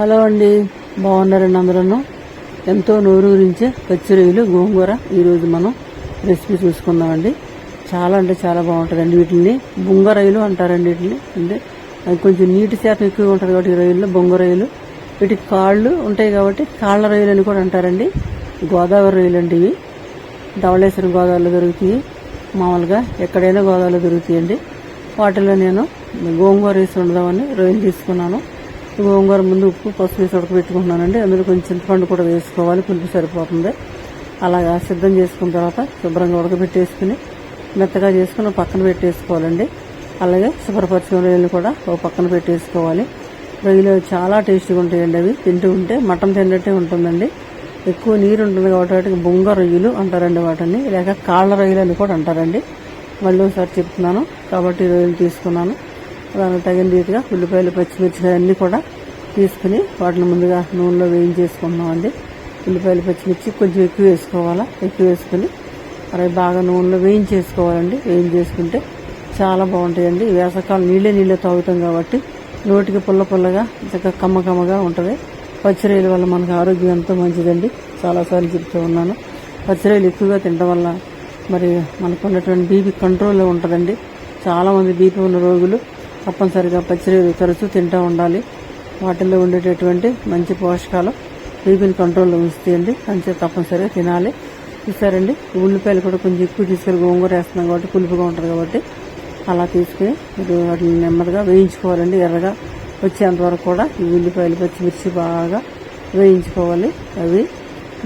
Hello అండి. బాగున్నారండి అందరూ ఎంతో నోరూరించే పచ్చిరొయ్యలు గోంగూర ఈరోజు మనం రెసిపీ చూసుకుందామండి. చాలా అంటే చాలా బాగుంటుందండి వీటిని. బొంగ రొయ్యలు అంటారండి వీటిని. అంటే కొంచెం నీటి శాతం ఎక్కువ ఉంటుంది కాబట్టి ఈ రొయ్యల్లో బొంగ రొయ్యలు. వీటికి కాళ్ళు ఉంటాయి కాబట్టి కాళ్ళ రొయ్యలు అని కూడా అంటారండి. గోదావరి రొయ్యలు అండి ఇవి. ధవళేశ్వరం గోదావరిలో దొరుకుతాయి. మామూలుగా ఎక్కడైనా గోదావరిలో దొరుకుతాయండి. వాటిలో నేను గోంగూర వేసి ఉండదామని రొయ్యలు తీసుకున్నాను. గోంగూర ముందు ఉప్పు పసుపు వేసి ఉడకబెట్టుకుంటున్నానండి. అందులో కొంచెం చింతపండు కూడా వేసుకోవాలి పులుపు సరిపోతుంది. అలాగా సిద్ధం చేసుకున్న తర్వాత శుభ్రంగా ఉడకబెట్టేసుకుని మెత్తగా చేసుకుని పక్కన పెట్టేసుకోవాలండి. అలాగే శుభ్రపరచుకున్న రొయ్యలు కూడా ఒక పక్కన పెట్టేసుకోవాలి. రొయ్యలు చాలా టేస్టీగా ఉంటాయండి అవి. తింటూ ఉంటే మటన్ తిన్నట్టే ఉంటుందండి. ఎక్కువ నీరు ఉంటుంది కాబట్టి వాటికి బొంగ రొయ్యలు అంటారండి వాటిని లేక కాళ్ళ రొయ్యలు అని కూడా అంటారండి. మళ్ళీ ఒకసారి చెప్తున్నాను. కాబట్టి రొయ్యలు తీసుకున్నాను. దానికి తగిన రీతిగా ఉల్లిపాయలు పచ్చిమిర్చి అన్నీ కూడా తీసుకుని వాటిని ముందుగా నూనెలో వేయించేసుకుంటున్నామండి ఉల్లిపాయలు పచ్చిమిర్చి కొంచెం ఎక్కువ వేసుకోవాలా? ఎక్కువ వేసుకుని అవి బాగా నూనెలో వేయించేసుకోవాలండి వేయించేసుకుంటే చాలా బాగుంటాయండి. వేసవకాలం నీళ్ళే నీళ్ళే తాగుతాం కాబట్టి నోటికి పుల్ల పుల్లగా చక్కగా కమ్మ కమ్మగా ఉంటుంది. పచ్చిరొయ్యల వల్ల మనకు ఆరోగ్యం ఎంతో మంచిదండి. చాలాసార్లు చెప్తూ ఉన్నాను. పచ్చిరొయ్యలు ఎక్కువగా తినడం వల్ల మరి మనకు ఉన్నటువంటి బీపీ కంట్రోల్లో ఉంటుందండి. చాలామంది బీపీ ఉన్న రోగులు తప్పనిసరిగా పచ్చిరొయ్యలు తరచూ తింటూ ఉండాలి. వాటిల్లో ఉండేటటువంటి మంచి పోషకాలు బీపీని కంట్రోల్లో ఉంచుతుంది అంతే తప్పనిసరిగా తినాలి. చూసారండి ఉల్లిపాయలు కూడా కొంచెం ఎక్కువ తీసుకెళ్ళి గోంగూర వేస్తున్నాం కాబట్టి పులుపుగా ఉంటుంది కాబట్టి అలా తీసుకుని మీరు వాటిని నెమ్మదిగా వేయించుకోవాలండి. ఎర్రగా వచ్చేంత వరకు కూడా ఈ ఉల్లిపాయలు పచ్చిమిర్చి బాగా వేయించుకోవాలి. అవి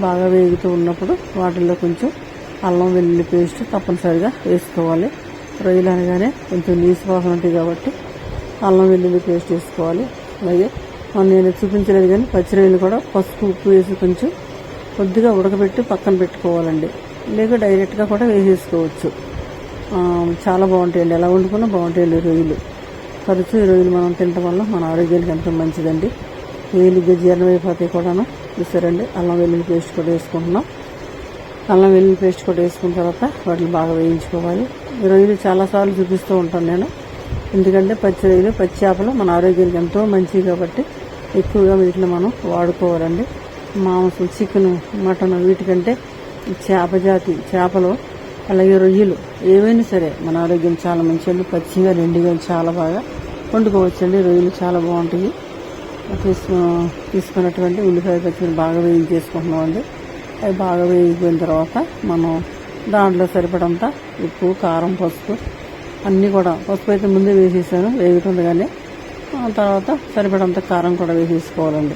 బాగా వేగుతూ ఉన్నప్పుడు వాటిల్లో కొంచెం అల్లం వెల్లుల్లి పేస్ట్ తప్పనిసరిగా వేసుకోవాలి. రొయ్యలు అనగానే కొంచెం నీసు వాసన కాబట్టి అల్లం వెల్లుల్లి పేస్ట్ వేసుకోవాలి. అలాగే నేను చూపించలేదు కానీ పచ్చి రొయ్యలు కూడా పసుపు ఉప్పు వేసి కొంచెం కొద్దిగా ఉడకబెట్టి పక్కన పెట్టుకోవాలండి. లేక డైరెక్ట్గా కూడా వేసేసుకోవచ్చు. చాలా బాగుంటాయండి. ఎలా వండుకున్నా బాగుంటాయండి రొయ్యలు. తరచూ ఈ రొయ్యలు మనం తినడం వల్ల మన ఆరోగ్యానికి ఎంతో మంచిదండి. వేలిగ్గా జీర్ణం అయిపోతాయి కూడాను. చూసారండి? అల్లం వెల్లుల్లి పేస్ట్ కూడా వేసుకుంటున్నాం. అల్లం వెల్లుల్లి పేస్ట్ కూడా వేసుకున్న తర్వాత వాటిని బాగా వేయించుకోవాలి. ఈ రొయ్యలు చాలాసార్లు చూపిస్తూ ఉంటాను నేను. ఎందుకంటే పచ్చి రొయ్యలు పచ్చి చేపలు మన ఆరోగ్యానికి ఎంతో మంచివి కాబట్టి ఎక్కువగా వీటిని మనం వాడుకోవాలండి. మాంసం చికెన్ మటన్ వీటికంటే చేప జాతి చేపలు అలాగే రొయ్యలు ఏవైనా సరే మన ఆరోగ్యం చాలా మంచిది పచ్చిగా రెండుగా చాలా బాగా వండుకోవచ్చండి. రొయ్యలు చాలా బాగుంటాయి. తీసుకు తీసుకున్నటువంటి ఉల్లిపాయ పచ్చిమిరపకాయలు బాగా వేయించేసుకుంటున్నామండి. అవి బాగా వేగిపోయిన తర్వాత మనం దాంట్లో సరిపడంత ఉప్పు కారం పసుపు అన్నీ కూడా పసుపు అయితే ముందే వేసేసాను వేగుతుండగానే కానీ తర్వాత సరిపడంత కారం కూడా వేసేసుకోవాలండి.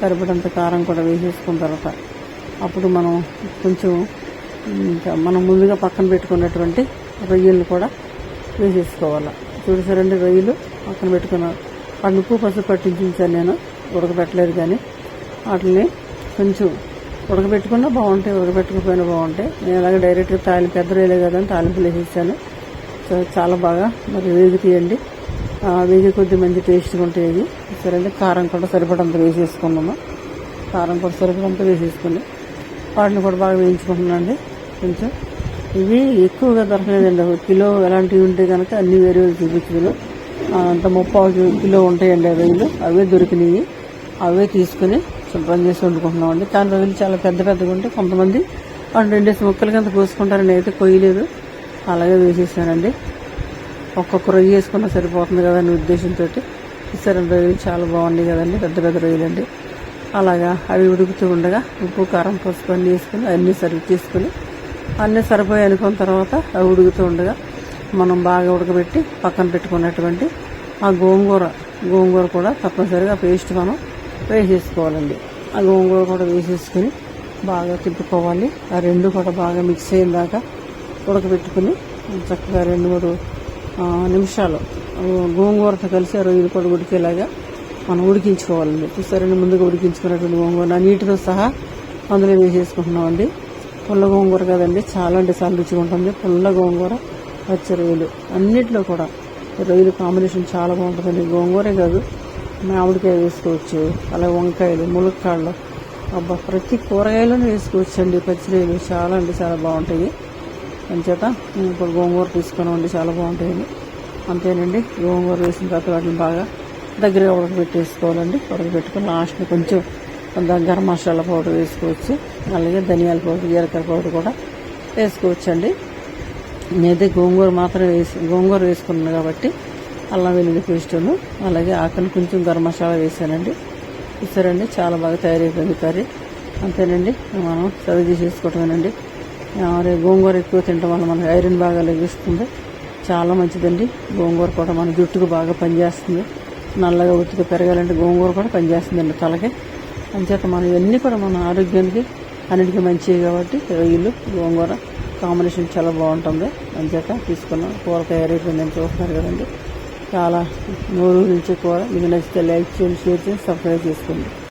సరిపడంత కారం కూడా వేసేసుకున్న తర్వాత అప్పుడు మనం కొంచెం ఇంకా మనం ముందుగా పక్కన పెట్టుకున్నటువంటి రొయ్యలు కూడా వేసేసుకోవాలి. చూడసారండి రొయ్యలు పక్కన పెట్టుకున్న వాటిని ఉప్పు పసుపు పట్టించాను నేను ఉడకబెట్టలేదు కానీ. వాటిని కొంచెం ఉడకబెట్టుకున్నా బాగుంటాయి ఉడకబెట్టకపోయినా బాగుంటాయి. నేను అలాగే డైరెక్ట్గా తాలింపు పెద్ద రొయ్యలే కదా తాలింపులు వేసేసాను. చాలా బాగా మరి వేగుతాయండి. ఆ, వేగే కొద్ది మంచి టేస్ట్గా ఉంటాయి ఇవి సరే కారం కూడా సరిపడంత వేసేసుకున్నాము. కారం కూడా సరిపడంత వేసేసుకుని వాటిని కూడా బాగా వేయించుకుంటున్నాండి కొంచెం ఇవి ఎక్కువగా దొరకలేదండి. ఒక కిలో ఎలాంటివి ఉంటే కనుక అన్ని వేరే వేరు అంత ముప్పావు కిలో ఉంటాయండి ఆ రొయ్యలు అవే దొరికినాయి. అవే తీసుకుని శుభ్రం చేసి వండుకుంటున్నామండి కానీ రొయ్యలు చాలా పెద్ద పెద్దగా ఉంటే కొంతమంది వాటి రెండేసి ముక్కలు కింద కోసుకుంటారని అయితే కొయ్యలేదు. అలాగే వేసేసానండి ఒక్కొక్క రొయ్య వేసుకున్నా సరిపోతుంది కదా అనే ఉద్దేశంతో ఇసరం రొయ్యలు చాలా బాగున్నాయి కదండి పెద్ద పెద్ద రొయ్యలండి. అలాగా అవి ఉడుకుతూ ఉండగా ఉప్పు కారం పసుపు అన్నీ వేసుకుని అన్నీ సర్వ్ చేసుకుని అన్నీ సరిపోయి అనుకున్న తర్వాత అవి ఉడుకుతూ ఉండగా మనం బాగా ఉడకబెట్టి పక్కన పెట్టుకున్నటువంటి ఆ గోంగూర గోంగూర కూడా తప్పనిసరిగా పేస్ట్ మనం వేసేసుకోవాలండి. ఆ గోంగూర కూడా వేసేసుకుని బాగా తిప్పుకోవాలి. ఆ రెండు కూడా బాగా మిక్స్ అయిన దాకా ఉడకబెట్టుకుని చక్కగా రెండు మూడు నిమిషాలు గోంగూరతో కలిసి ఆ రొయ్యలు కూడా ఉడికేలాగా మనం ఉడికించుకోవాలండి. చూస్తారండి ముందుగా ఉడికించుకున్నటువంటి గోంగూర. నీటితో సహా అందులో వేసేసుకుంటున్నామండి. పుల్ల గోంగూర కదండి చాలా అంటే చాలా రుచిగా ఉంటుంది. పుల్ల గోంగూర పచ్చి రొయ్యలు అన్నిట్లో కూడా రొయ్యలు కాంబినేషన్ చాలా బాగుంటుందండి. గోంగూరే కాదు మామిడికాయ వేసుకోవచ్చు అలాగే వంకాయలు ములక్కాళ్ళు. అబ్బా ప్రతి కూరగాయలను వేసుకోవచ్చండి. పచ్చి రొయ్యలు చాలా అంటే చాలా బాగుంటాయి. అంచేత ఇప్పుడు గోంగూర తీసుకొని వండి చాలా బాగుంటాయండి. అంతేనండి గోంగూర వేసిన తర్వాత వాటిని బాగా దగ్గరగా ఉడకబెట్టేసుకోవాలండి ఉడకబెట్టుకుని లాస్ట్ని కొంచెం కొంత గరం మసాలా పౌడర్ వేసుకోవచ్చు. అలాగే ధనియాల పౌడర్ జీలకర్ర పౌడర్ కూడా వేసుకోవచ్చండి. నేనైతే గోంగూర మాత్రం వేసి గోంగూర వేసుకున్నాను కాబట్టి అల్లం వెల్లుల్లి పేస్టును అలాగే ఆకని కొంచెం గరం మసాలా వేసానండి. చూసారండి చాలా బాగా తయారైపోయింది కర్రీ. అంతేనండి మనం సర్వ్ చేసేసుకోవటమేనండి. గోంగూర ఎక్కువ తినడం వల్ల మనకి ఐరన్ బాగా లభిస్తుంది. చాలా మంచిదండి. గోంగూర కూడా మన జుట్టుకు బాగా పనిచేస్తుంది. నల్లగా ఒత్తిగా పెరగాలంటే గోంగూర కూడా పనిచేస్తుందండి తలకి. అంచేత మనం ఇవన్నీ కూడా మన ఆరోగ్యానికి అన్నిటికీ మంచివి కాబట్టి రొయ్యలు గోంగూర కాంబినేషన్ చాలా బాగుంటుంది. అంచేత తీసుకున్నాం కూర తయారైపోయిందని చూస్తున్నారు కదండి. చాలా నోరు నుంచి కూర. మీకు నచ్చితే లైక్ చేయండి షేర్ చేయండి సబ్స్క్రైబ్ చేసుకోండి.